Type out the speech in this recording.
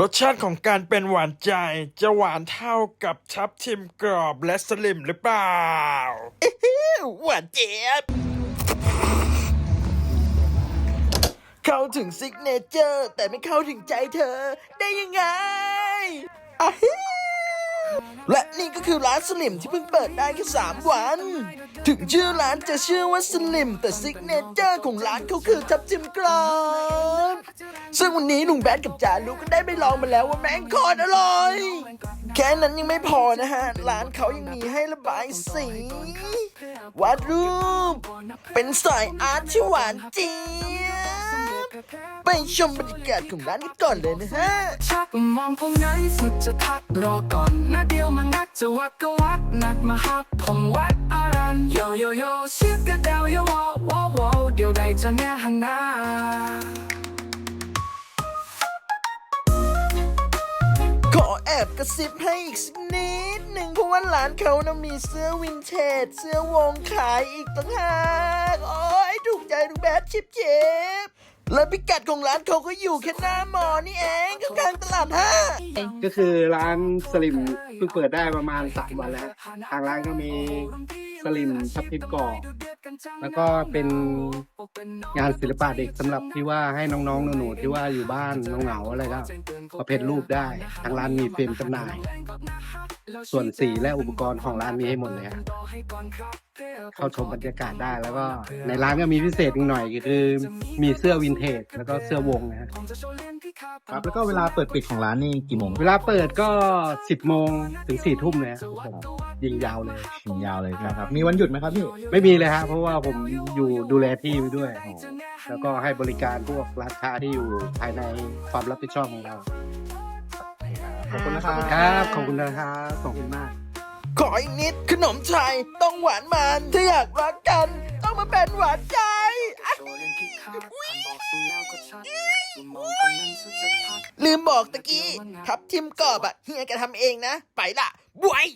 รสชาติของการเป็นหวานใจ จะหวานเท่ากับทับทิมกรอบและสลิมหรือเปล่า หวานเจี๊ยบเข้าถึงซิกเนเจอร์ แต่ไม่เข้าถึงใจเธอได้ยังไงอะฮิและนี่ก็ คือร้านสลิมที่เพิ่งเปิดได้แค่สามวัน ถึงชื่อร้านจะชื่อว่าสลิม แต่ซิกเนเจอร์ของร้านเขาคือทับทิมกรอบซึ่งวันนี้ลุงแบดกับจ่ารุก็ได้ไปลองมาแล้วว่าแมงคตรอร่อย แค่นั้นยังไม่พอนะฮะ ร้านเขายังมีให้ระบายสีวาดรูป เป็นสายอาร์ตที่หวานเจี๊ยบ ไปชมบรรยากาศของร้านกันก่อนเลยนะฮะ ชักมองผมไหนสุดจะทักรอก่อนนะเดียวมางักจะวัดก็วัดนัดมาฮับผมวัดอารันโยโยโยเชียกระเดวโยวอวอวอเดี๋ยวใดจะแน่หันหน้าขอแอบกระซิบให้อีกสักนิดหนึ่งเพราะว่าร้านเขานะมีเสื้อวินเทจเสื้อวงขายอีกต่างหากโอ้ยถูกใจทุกแบบชิบเจ็บ และพิกัดของร้านเขาก็อยู่แค่หน้าหมอนี่เองข้างตลาดห้าก็คือร้านสลิมเพิ่งเปิดได้ประมาณสามวันแล้ว ทางร้านก็มีสลิมทับทิมกอกแล้วก็เป็นงานศิลปะเด็กสำหรับที่ว่าให้น้องๆหนูๆที่ว่าอยู่บ้านเหงาๆอะไรก็ ประเภทรูปได้ ทางร้านมีเฟรมจำหน่าย ส่วนสีและอุปกรณ์ของร้านมีให้หมดเลยครับเข้าชมบรรยากาศได้แล้วก็ในร้านก็มีพิเศษอีกหน่อยก็คือมีเสื้อวินเทจแล้วก็เสื้อวงนะฮะครับแล้วก็เวลาเปิดปิดของร้านนี่กี่โมง เวลาเปิดก็สิบโมงถึงสี่ทุ่มเลยครับผมยิงยาวเลยถึงยาวเลยนะครับ มีวันหยุดไหมครับพี่ไม่มีเลยฮะเพราะว่าผมอยู่ดูแลที่ไว้ด้วย แล้วก็ให้บริการพวกร้านค้าที่อยู่ภายในความรับผิดชอบของเรา ขอบคุณนะครับครับขอบคุณนะครับขอบคุณมาก ขออีกนิดขนมไทยต้องหวานมันถ้าอยากรักกัน ต้องมาเป็นหวานใจอะลืมบอกตะกี้ ทับทิมกรอบอะเฮียแกทำเองนะ ไปละบวย